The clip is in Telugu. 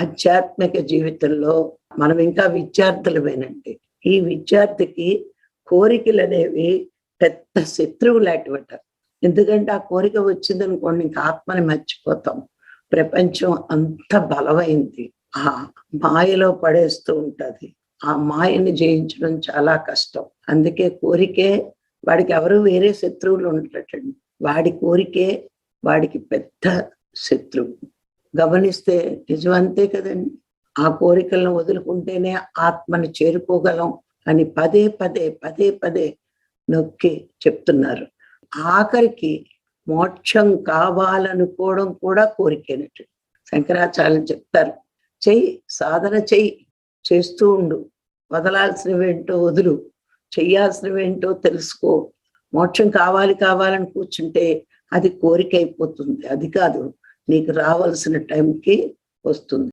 ఆధ్యాత్మిక జీవితంలో మనం ఇంకా విద్యార్థులమేనండి. ఈ విద్యార్థికి కోరికలు అనేవి పెద్ద శత్రువు లాంటివట ఎందుకంటే ఆ కోరిక వచ్చిందనుకోండి ఇంకా ఆత్మని మర్చిపోతాం. ప్రపంచం అంత బలమైంది. ఆ మాయలో పడేస్తూ ఉంటది. ఆ మాయని జయించడం చాలా కష్టం. అందుకే కోరికే వాడికి ఎవరు వేరే శత్రువులు ఉండటండి వాడి కోరికే వాడికి పెద్ద శత్రువు. గమనిస్తే నిజం అంతే కదండి. ఆ కోరికలను వదులుకుంటేనే ఆత్మని చేరుకోగలం అని పదే పదే పదే పదే నొక్కి చెప్తున్నారు. ఆఖరికి మోక్షం కావాలనుకోవడం కూడా కోరికైనట్టు. శంకరాచార్యులు చెప్తారు చెయ్యి సాధన చెయ్యి చేస్తూ ఉండు. వదలాల్సినవేంటో వదులు చెయ్యాల్సినవేంటో తెలుసుకో. మోక్షం కావాలి కావాలని కూర్చుంటే అది కోరిక అయిపోతుంది. అది కాదు. నీకు రావాల్సిన టైంకి వస్తుంది.